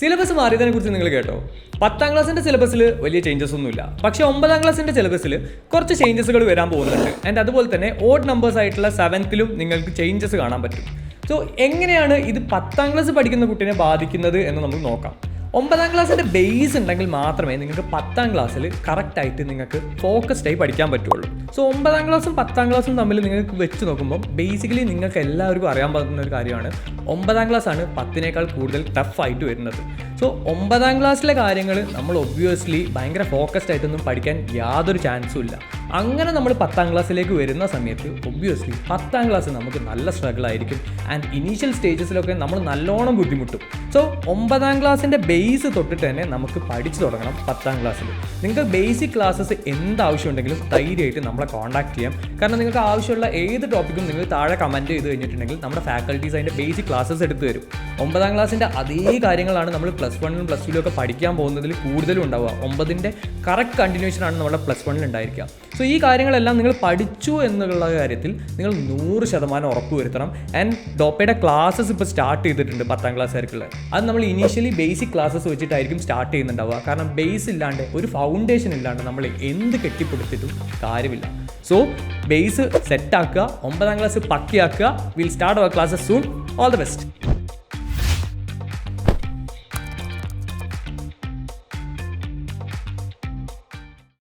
Syllabus മാറിയതിനെ കുറിച്ച് നിങ്ങൾ കേട്ടോ. പത്താം ക്ലാസ്സിന്റെ സിലബസിൽ വലിയ ചേഞ്ചസ് ഒന്നുമില്ല. പക്ഷേ ഒമ്പതാം ക്ലാസ്സിന്റെ സിലബസിൽ കുറച്ച് ചേഞ്ചസുകൾ വരാൻ പോകുന്നുണ്ട്. ആൻഡ് അതുപോലെ തന്നെ ഓഡ് നമ്പേഴ്സ് ആയിട്ടുള്ള സെവൻത്തിലും നിങ്ങൾക്ക് ചേഞ്ചസ് കാണാൻ പറ്റും. സോ എങ്ങനെയാണ് ഇത് പത്താം ക്ലാസ് പഠിക്കുന്ന കുട്ടീനെ ബാധിക്കുന്നത് എന്ന് നമുക്ക് നോക്കാം. ഒമ്പതാം ക്ലാസ്സിന്റെ ബേസ് ഉണ്ടെങ്കിൽ മാത്രമേ നിങ്ങൾക്ക് പത്താം ക്ലാസ്സിൽ കറക്റ്റായിട്ട് നിങ്ങൾക്ക് ഫോക്കസ്ഡായി പഠിക്കാൻ പറ്റുള്ളൂ. സോ ഒമ്പതാം ക്ലാസ്സും പത്താം ക്ലാസ്സും തമ്മിൽ നിങ്ങൾക്ക് വെച്ച് നോക്കുമ്പോൾ ബേസിക്കലി നിങ്ങൾക്ക് എല്ലാവർക്കും അറിയാൻ പറ്റുന്ന ഒരു കാര്യമാണ്. ഒമ്പതാം ക്ലാസ് ആണ് പത്തിനേക്കാൾ കൂടുതൽ ടഫായിട്ട് വരുന്നത്. സോ ഒമ്പതാം ക്ലാസ്സിലെ കാര്യങ്ങൾ നമ്മൾ ഒബ്വിയസ്ലി ഭയങ്കര ഫോക്കസ്ഡ് ആയിട്ടൊന്നും പഠിക്കാൻ യാതൊരു ചാൻസും ഇല്ല. അങ്ങനെ നമ്മൾ പത്താം ക്ലാസ്സിലേക്ക് വരുന്ന സമയത്ത് ഒബ്വിയസ്ലി പത്താം ക്ലാസ് നമുക്ക് നല്ല സ്ട്രഗിൾ ആയിരിക്കും. ആൻഡ് ഇനീഷ്യൽ സ്റ്റേജസിലൊക്കെ നമ്മൾ നല്ലോണം ബുദ്ധിമുട്ടും. സോ ഒമ്പതാം ക്ലാസ്സിന്റെ ബേസ് തൊട്ടിട്ട് തന്നെ നമുക്ക് പഠിച്ചു തുടങ്ങണം പത്താം ക്ലാസ്സിൽ. നിങ്ങൾക്ക് ബേസിക് ക്ലാസ്സസ് എന്ത് ആവശ്യമുണ്ടെങ്കിലും ധൈര്യമായിട്ട് നമ്മളെ കോൺടാക്ട് ചെയ്യാം. കാരണം നിങ്ങൾക്ക് ആവശ്യമുള്ള ഏത് ടോപ്പിക്കും നിങ്ങൾ താഴെ കമന്റ് ചെയ്ത് കഴിഞ്ഞിട്ടുണ്ടെങ്കിൽ നമ്മുടെ ഫാക്കൽറ്റീസ് അതിന്റെ ബേസിക് ക്ലാസ്സസ് എടുത്തു തരും. ഒമ്പതാം ക്ലാസ്സിന്റെ അതേ കാര്യങ്ങളാണ് നമ്മൾ പ്ലസ് വണ്ണിലും പ്ലസ് ടുവിലും ഒക്കെ പഠിക്കാൻ പോകുന്നതിൽ കൂടുതലും ഉണ്ടാവുക. ഒമ്പതിന്റെ കറക്റ്റ് കണ്ടിന്യൂഷനാണ് നമ്മുടെ പ്ലസ് വണ്ണിൽ ഉണ്ടായിരിക്കുക. സോ ഈ കാര്യങ്ങളെല്ലാം നിങ്ങൾ പഠിച്ചു എന്നുള്ള കാര്യത്തിൽ നിങ്ങൾ നൂറ് ശതമാനം ഉറപ്പ് വരുത്തണം. ആൻഡ് ഡോപ്പയുടെ ക്ലാസ്സസ് ഇപ്പോൾ സ്റ്റാർട്ട് ചെയ്തിട്ടുണ്ട് പത്താം ക്ലാസ്സുകാർക്കുള്ള അത് നമ്മൾ ഇനീഷ്യലി ബേസിക് ക്ലാസ്സസ് വെച്ചിട്ടായിരിക്കും സ്റ്റാർട്ട് ചെയ്യുന്നുണ്ടാവുക. കാരണം ബേസ് ഇല്ലാണ്ട് ഒരു ഫൗണ്ടേഷൻ ഇല്ലാണ്ട് നമ്മൾ എന്ത് കെട്ടിപ്പടുത്തിട്ടും കാര്യമില്ല. സോ ബേസ് സെറ്റാക്കുക ഒമ്പതാം class പക്കിയാക്കുക. Will start our classes soon all the best